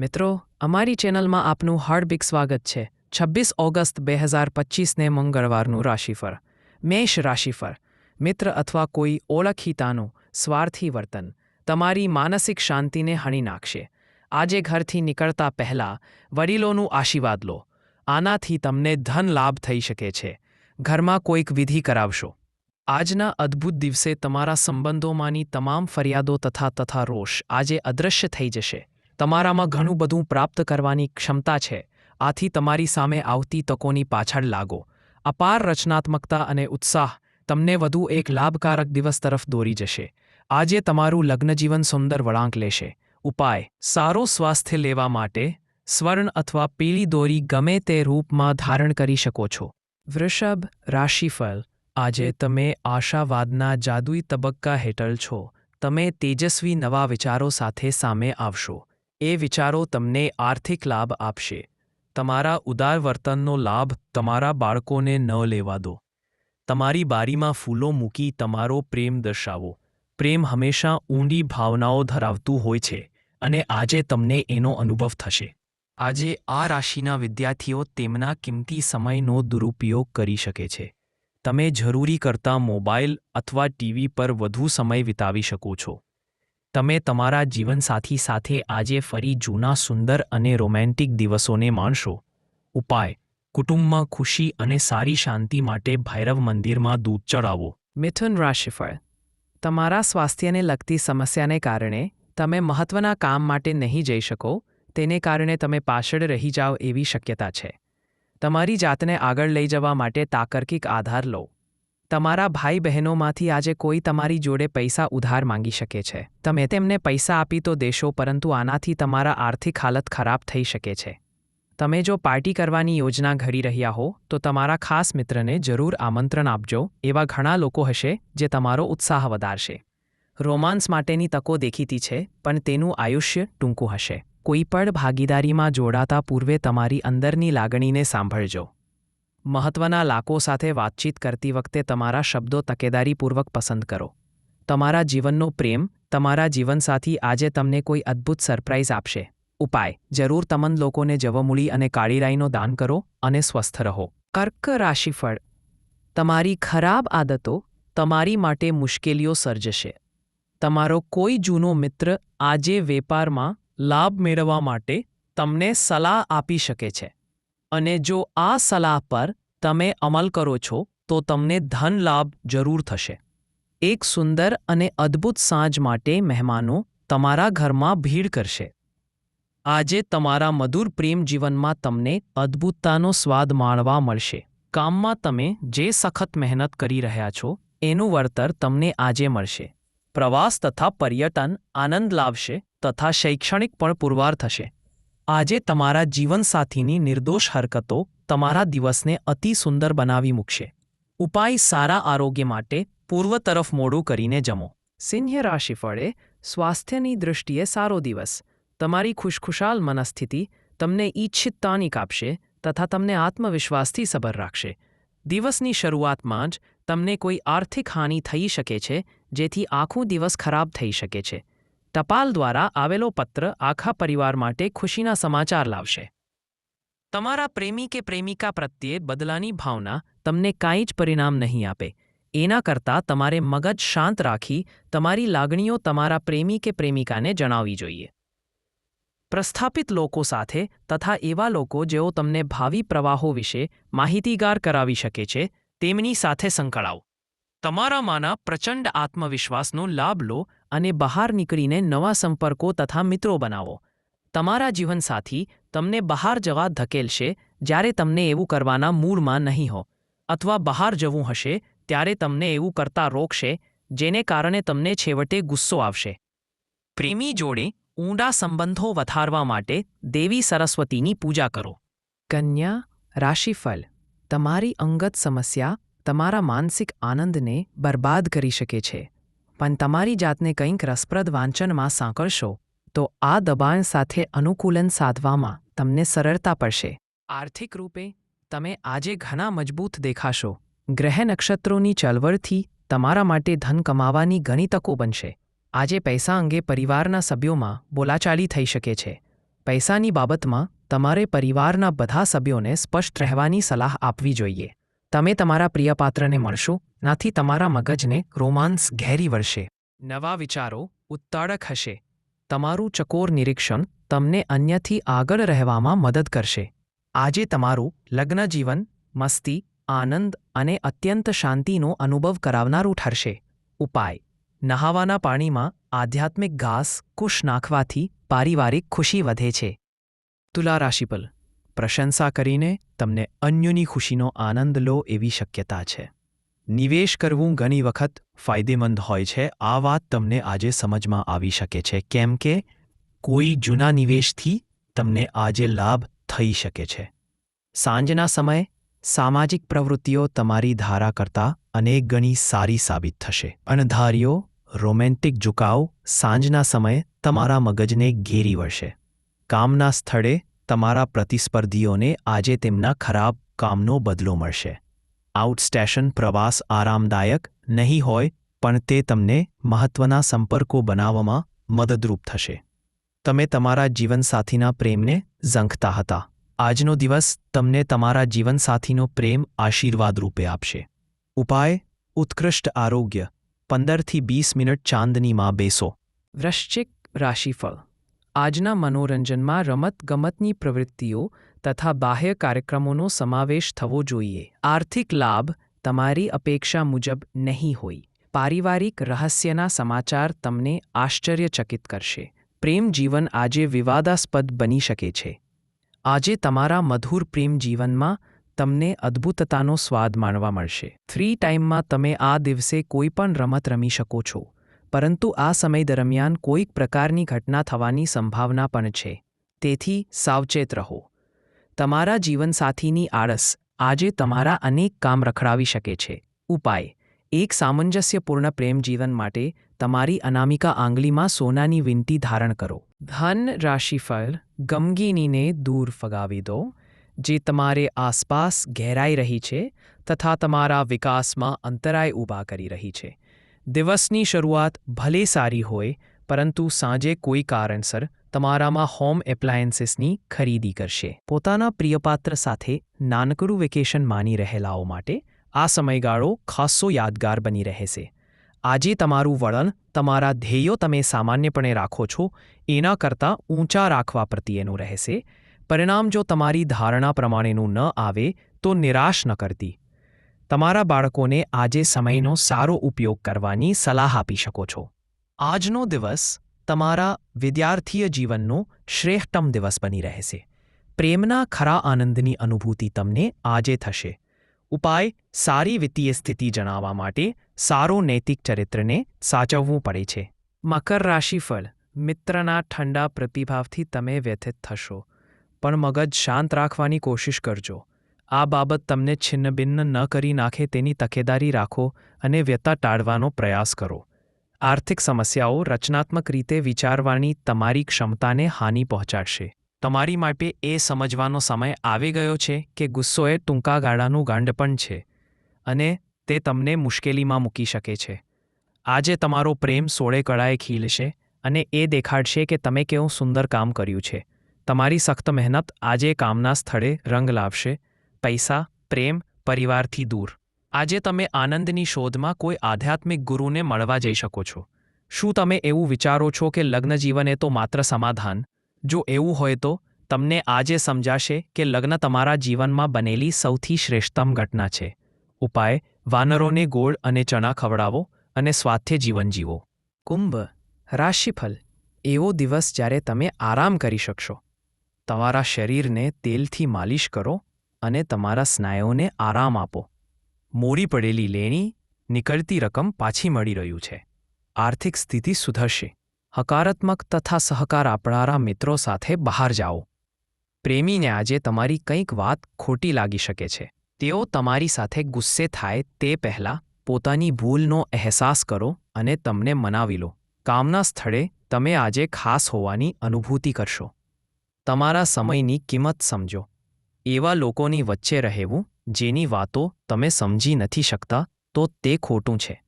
મિત્રો, અમારી ચેનલમાં આપનું હાર્દિક સ્વાગત છે. છવ્વીસ ઓગસ્ટ બે હજાર પચીસને મંગળવારનું રાશિફળ. મેષ રાશિફળ. મિત્ર અથવા કોઈ ઓળખીતાનું સ્વાર્થી વર્તન. તમારી માનસિક શાંતિને હણી નાખશે. આજે ઘરથી નીકળતા પહેલાં વડીલોનું આશીર્વાદ લો. આનાથી તમને ધન લાભ થઈ શકે છે. ઘરમાં કોઈક વિધિ કરાવશો. આજના અદ્ભુત દિવસે તમારા સંબંધોમાંની તમામ ફરિયાદો તથા તથા રોષ આજે અદૃશ્ય થઈ જશે. તમારામાં ઘણું બધું પ્રાપ્ત કરવાની ક્ષમતા છે. આથી તમારી સામે આવતી તકોની પાછળ લાગો. અપાર રચનાત્મકતા અને ઉત્સાહ તમને વધુ એક લાભકારક દિવસ તરફ દોરી જશે. આજે તમારું લગ્નજીવન સુંદર વળાંક લેશે. ઉપાય, સારો સ્વાસ્થ્ય લેવા માટે સ્વર્ણ અથવા પીળી દોરી ગમે તે રૂપમાં ધારણ કરી શકો છો. વૃષભ રાશિફળ, આજે તમે આશાવાદના જાદુઈ તબક્કા હેઠળ છો. તમે તેજસ્વી નવા વિચારો સાથે સામે આવશો. એ વિચારો તમને આર્થિક લાભ આપશે. તમારા ઉદાર વર્તનનો લાભ તમારા બાળકોને ન લેવા દો. તમારી બારીમાં ફૂલો મૂકી તમારો પ્રેમ દર્શાવો. પ્રેમ હંમેશા ઊંડી ભાવનાઓ ધરાવતું હોય છે અને આજે તમને એનો અનુભવ થશે. આજે આ રાશિના વિદ્યાર્થીઓ તેમના કિંમતી સમયનો દુરુપયોગ કરી શકે છે. તમે જરૂરી કરતાં મોબાઈલ અથવા ટીવી પર વધુ સમય વિતાવી શકો છો. તમે તમારા જીવનસાથી સાથે આજે ફરી જૂના, સુંદર અને રોમેન્ટિક દિવસોને માણશો. ઉપાય, કુટુંબમાં ખુશી અને સારી શાંતિ માટે ભૈરવ મંદિરમાં દૂધ ચડાવો. મિથુન રાશિફળ, તમારા સ્વાસ્થ્યને લગતી સમસ્યાને કારણે તમે મહત્વના કામ માટે નહીં જઈ શકો, તેને કારણે તમે પાછળ રહી જાઓ એવી શક્યતા છે. તમારી જાતને આગળ લઈ જવા માટે તાકર્કિક આધાર લો. તમારા ભાઈ બહેનોમાંથી આજે કોઈ તમારી જોડે પૈસા ઉધાર માંગી શકે છે. તમે તેમને પૈસા આપી તો દેશો, પરંતુ આનાથી તમારા આર્થિક હાલત ખરાબ થઈ શકે છે. તમે જો પાર્ટી કરવાની યોજના ઘડી રહ્યા હો, તો તમારા ખાસ મિત્રને જરૂર આમંત્રણ આપજો, એવા ઘણા લોકો હશે, જે તમારો ઉત્સાહ વધારશે. રોમાન્સ માટેની તકો દેખીતી છે, પણ તેનું આયુષ્ય ટૂંકું હશે. કોઈ પણ ભાગીદારીમાં જોડાતા પૂર્વે તમારી અંદરની લાગણીને સાંભળજો. મહત્વના લાકો સાથે વાતચીત કરતી વખતે તમારા શબ્દો તકેદારીપૂર્વક પસંદ કરો. તમારા જીવનનો પ્રેમ, તમારા જીવનસાથી આજે તમને કોઈ અદ્ભુત સરપ્રાઇઝ આપશે. ઉપાય, જરૂર તમન લોકોને જવમૂળી અને કાળીરાઈનો દાન કરો અને સ્વસ્થ રહો. કર્ક રાશિફળ. તમારી ખરાબ આદતો તમારી માટે મુશ્કેલીઓ સર્જશે. તમારો કોઈ જૂનો મિત્ર આજે વેપારમાં લાભ મેળવવા માટે તમને સલાહ આપી શકે છે. અને જો આ સલાહ પર તમે અમલ કરો છો, તો તમને ધન લાભ જરૂર થશે. એક સુંદર અને અદ્ભુત સાંજ માટે મહેમાનો તમારા ઘરમાં ભીડ કરશે. આજે તમારા મધુર પ્રેમ જીવનમાં તમને અદ્ભુતતાનો સ્વાદ માણવા મળશે. કામમાં તમે જે સખત મહેનત કરી રહ્યા છો, એનું વળતર તમને આજે મળશે. પ્રવાસ તથા પર્યટન આનંદ લાવશે તથા શૈક્ષણિક પણ પુરવાર થશે. આજે તમારા જીવનસાથીની નિર્દોષ હરકતો તમારા દિવસને અતિ સુંદર બનાવી મૂકશે. ઉપાય સારા આરોગ્ય માટે પૂર્વ તરફ મોડું કરીને જમો. સિંહ રાશિફળે સ્વાસ્થ્યની દૃષ્ટિએ સારો દિવસ. તમારી ખુશખુશાલ મનસ્થિતિ તમને ઈચ્છિત તાનિક આપશે તથા તમને આત્મવિશ્વાસથી સબર રાખશે. દિવસની શરૂઆતમાં જ તમને કોઈ આર્થિક હાનિ થઈ શકે છે જેથી આખું દિવસ ખરાબ થઈ શકે છે. ટપાલ દ્વારા આવેલો પત્ર આખા પરિવાર માટે ખુશીના સમાચાર લાવશે. તમારા પ્રેમી કે પ્રેમિકા પ્રત્યે બદલાની ભાવના તમને કાંઈ જ પરિણામ નહીં આપે. એના કરતાં તમારે મગજ શાંત રાખી તમારી લાગણીઓ તમારા પ્રેમી કે પ્રેમિકાને જણાવવી જોઈએ. પ્રસ્થાપિત લોકો સાથે તથા એવા લોકો જેઓ તમને ભાવિ પ્રવાહો વિશે માહિતીગાર કરાવી શકે છે, તેમની સાથે સંકળાવો. તમારામાંના પ્રચંડ આત્મવિશ્વાસનો લાભ લો અને બહાર નીકળીને નવા સંપર્કો તથા મિત્રો બનાવો. તમારા જીવનસાથી તમને બહાર જવા ધકેલશે જ્યારે તમને એવું કરવાના મૂળમાં નહીં હો. અથવા બહાર જવું હશે ત્યારે તમને એવું કરતા રોકશે, જેને કારણે તમને છેવટે ગુસ્સો આવશે. પ્રેમી જોડે ઊંડા સંબંધો વધારવા માટે દેવી સરસ્વતીની પૂજા કરો. કન્યા, રાશિફળ, તમારી અંગત સમસ્યા તમારા માનસિક આનંદને બરબાદ કરી શકે છે. પણ તમારી જાતને કંઈક રસપ્રદ વાંચનમાં સાંકળશો, તો આ દબાણ સાથે અનુકૂલન સાધવામાં તમને સરળતા પડશે. આર્થિક રૂપે, તમે આજે ઘણા મજબૂત દેખાશો. ગ્રહ નક્ષત્રોની ચળવળથી તમારા માટે ધન કમાવાની ઘણી તકો બનશે. આજે પૈસા અંગે પરિવારના સભ્યોમાં બોલાચાલી થઈ શકે છે. પૈસાની બાબતમાં તમારે પરિવારના બધા સભ્યોને સ્પષ્ટ રહેવાની સલાહ આપવી જોઈએ. તમે તમારા પ્રિય પાત્રને મળશો, નાથી તમારા મગજને રોમાન્સ ઘેરી વળશે. નવા વિચારો ઉત્તાડક હશે. તમારું ચકોર નિરીક્ષણ તમને અન્યથી આગળ રહેવામાં મદદ કરશે. આજે તમારું લગ્ન જીવન, મસ્તી, આનંદ અને અત્યંત શાંતિનો અનુભવ કરાવનારું ઠરશે. ઉપાય. નહાવાના પાણીમાં આધ્યાત્મિક ઘાસ કુશ નાખવાથી પારિવારિક ખુશી વધે છે. તુલા રાશિપલ પ્રશંસા કરીને તમને અન્યોની ખુશીનો આનંદ લો એવી શક્યતા છે. નિવેશ કરવું ઘણી વખત ફાયદેમંદ હોય છે. આ વાત તમને આજે સમજમાં આવી શકે છે. કેમ કે કોઈ જૂના નિવેશથી તમને આજે લાભ થઈ શકે છે. સાંજના સમયે સામાજિક પ્રવૃત્તિઓ તમારી ધારા કરતાં અનેક ગણી સારી સાબિત થશે. અણધાર્યો રોમેન્ટિક ઝુકાવ સાંજના સમયે તમારા મગજને ઘેરી વળશે. કામના સ્થળે તમારા પ્રતિસ્પર્ધીઓને આજે તેમના ખરાબ કામનો બદલો મળશે. આઉટસ્ટેશન પ્રવાસ આરામદાયક નહીં હોય, પણ તે તમને મહત્ત્વના સંપર્કો બનાવવામાં મદદરૂપ થશે. તમે તમારા જીવનસાથીના પ્રેમને ઝંખતા હતા. આજનો દિવસ તમને તમારા જીવનસાથીનો પ્રેમ આશીર્વાદ રૂપે આપશે. ઉપાય, ઉત્કૃષ્ટ આરોગ્ય. પંદરથી વીસ મિનિટ ચાંદનીમાં બેસો. વૃશ્ચિક રાશિફળ. આજના મનોરંજનમાં રમત ગમતની પ્રવૃત્તિઓ તથા બાહ્ય કાર્યક્રમોનો સમાવેશ થવો જોઈએ. આર્થિક લાભ તમારી અપેક્ષા મુજબ નહીં હોય. પારિવારિક રહસ્યના સમાચાર તમને આશ્ચર્યચકિત કરશે. પ્રેમ જીવન આજે વિવાદાસ્પદ બની શકે છે. આજે તમારા મધુર પ્રેમ જીવનમાં તમને અદ્ભુતતાનો સ્વાદ માણવા મળશે. ફ્રી ટાઈમમાં તમે આ દિવસે કોઈ પણ રમત રમી શકો છો. પરંતુ આ સમય દરમિયાન કોઈક પ્રકારની ઘટના થવાની સંભાવના પણ છે. તેથી, સાવચેત રહો. તમારા જીવનસાથીની આળસ આજે તમારા અનેક કામ રખડાવી શકે છે. ઉપાય. એક સામંજસ્યપૂર્ણ પ્રેમ જીવન માટે તમારી અનામિકા આંગળીમાં સોનાની વિનંતી ધારણ કરો. ધન રાશિફળ ગમગીનીને દૂર ફગાવી દો, જે તમારે આસપાસ ઘેરાઈ રહી છે તથા તમારા વિકાસમાં અંતરાય ઊભા કરી રહી છે. દિવસની શરૂઆત ભલે સારી હોય, પરંતુ સાંજે કોઈ કારણસર તમારામાં હોમ એપ્લાયન્સીસની ખરીદી કરશે. પોતાના પ્રિયપાત્ર સાથે નાનકડું વેકેશન માની રહેલાઓ માટે આ સમયગાળો ખાસ્સો યાદગાર બની રહેશે. આજે તમારું વળણ, તમારા ધ્યેયો તમે સામાન્યપણે રાખો છો, એના કરતાં ઊંચા રાખવા પ્રત્યેનું રહેશે. પરિણામ જો તમારી ધારણા પ્રમાણેનું ન આવે, તો નિરાશ ન કરતી. તમારા બાળકોને આજે સમયનો સારો ઉપયોગ કરવાની સલાહ આપી શકો છો. આજનો દિવસ તમારા વિદ્યાર્થીય જીવનનો શ્રેષ્ઠતમ દિવસ બની રહેશે. પ્રેમના ખરા આનંદની અનુભૂતિ તમને આજે થશે. ઉપાય, સારી વિત્તીય સ્થિતિ જણાવવા માટે સારો નૈતિક ચરિત્રને સાચવવું પડે છે. મકર રાશિફળ મિત્રના ઠંડા પ્રતિભાવથી તમે વ્યથિત થશો. પણ મગજ શાંત રાખવાની કોશિશ કરજો. આ બાબત તમને છિન્નભિન્ન ન કરી નાખે તેની તકેદારી રાખો અને વ્યતા ટાળવાનો પ્રયાસ કરો. આર્થિક સમસ્યાઓ રચનાત્મક રીતે વિચારવાની તમારી ક્ષમતાને હાનિ પહોંચાડશે. તમારી માટે એ સમજવાનો સમય આવી ગયો છે કે ગુસ્સો એ ટૂંકા ગાળાનું ગાંડપણ છે અને તે તમને મુશ્કેલીમાં મૂકી શકે છે. આજે તમારો પ્રેમ સોળે કળાએ ખીલશે અને એ દેખાડશે કે તમે કેવું સુંદર કામ કર્યું છે. તમારી સખ્ત મહેનત આજે કામના સ્થળે રંગ લાવશે પૈસા, પ્રેમ, પરિવારથી દૂર. આજે તમે આનંદની શોધમાં કોઈ આધ્યાત્મિક ગુરુને મળવા જઈ શકો છો. શું તમે એવું વિચારો છો કે લગ્નજીવન એ તો માત્ર સમાધાન? જો એવું હોય તો, તમને આજે સમજાશે કે લગ્ન તમારા જીવનમાં બનેલી સૌથી શ્રેષ્ઠતમ ઘટના છે. ઉપાય, વાનરોને ગોળ અને ચણા ખવડાવો અને સ્વાસ્થ્ય જીવન જીવો. કુંભ રાશિફલ એવો દિવસ જ્યારે તમે આરામ કરી શકશો. તમારા શરીરને તેલથી માલિશ કરો અને તમારા સ્નાયુઓને આરામ આપો. મોડી પડેલી લેણી નીકળતી રકમ પાછી મળી રહ્યું છે. આર્થિક સ્થિતિ સુધરશે. હકારાત્મક તથા સહકાર આપનારા મિત્રો સાથે બહાર જાઓ. પ્રેમીને આજે તમારી કંઈક વાત ખોટી લાગી શકે છે. તેઓ તમારી સાથે ગુસ્સે થાય તે પહેલાં પોતાની ભૂલનો અહેસાસ કરો અને તમને મનાવી લો. કામના સ્થળે તમે આજે ખાસ હોવાની અનુભૂતિ કરશો. તમારા સમયની કિંમત સમજો. એવા લોકોની વચ્ચે રહેવું, જેની વાતો તમે સમજી નથી શકતા, તો તે ખોટું છે.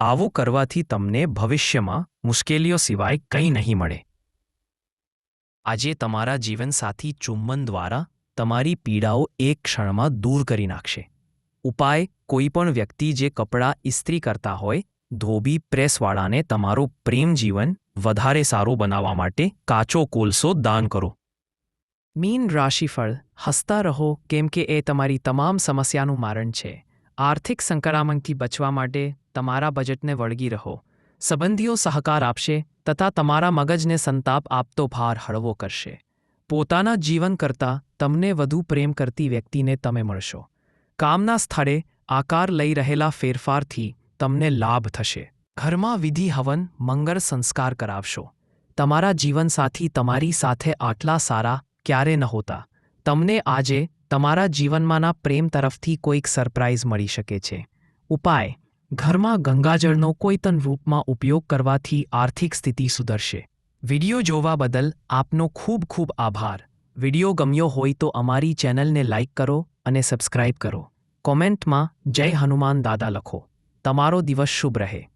આવું કરવાથી તમને ભવિષ્યમાં મુશ્કેલીઓ સિવાય કંઈ નહીં મળે. આજે તમારા જીવનસાથી ચુંબન દ્વારા તમારી પીડાઓ એક ક્ષણમાં દૂર કરી નાખશે. ઉપાય, કોઈ પણ વ્યક્તિ જે કપડાં ઇસ્ત્રી કરતા હોય, ધોબી પ્રેસવાળાને તમારું પ્રેમ જીવન વધારે સારું બનાવવા માટે કાચો કોલસો દાન કરો. મીન રાશિફળ, હસતા રહો કેમ કે એ તમારી તમામ સમસ્યાનું મારણ છે. આર્થિક સંકળામણથી બચવા માટે તમારા બજેટને વળગી રહો. સંબંધીઓ સહકાર આપશે તથા તમારા મગજને સંતાપ આપતો ભાર હળવો કરશે. પોતાના જીવન કરતાં તમને વધુ પ્રેમ કરતી વ્યક્તિને તમે મળશો. કામના સ્થળે આકાર લઈ રહેલા ફેરફારથી તમને લાભ થશે. ઘરમાં વિધિ હવન, મંગળ સંસ્કાર કરાવશો. તમારા જીવનસાથી તમારી સાથે આટલા સારા ક્યારે નહોતા તમને આજે તમારા જીવનમાંના પ્રેમ તરફથી કોઈક સરપ્રાઇઝ મળી શકે છે. ઉપાય, ઘરમાં ગંગાજળનો કોઈતન રૂપમાં ઉપયોગ કરવાથી આર્થિક સ્થિતિ સુધરશે. વિડિયો જોવા બદલ આપનો ખૂબ ખૂબ આભાર. વિડિયો ગમ્યો હોય તો અમારી ચેનલને લાઇક કરો અને સબસ્ક્રાઇબ કરો. કોમેન્ટમાં જય હનુમાન દાદા લખો. તમારો દિવસ શુભ રહે.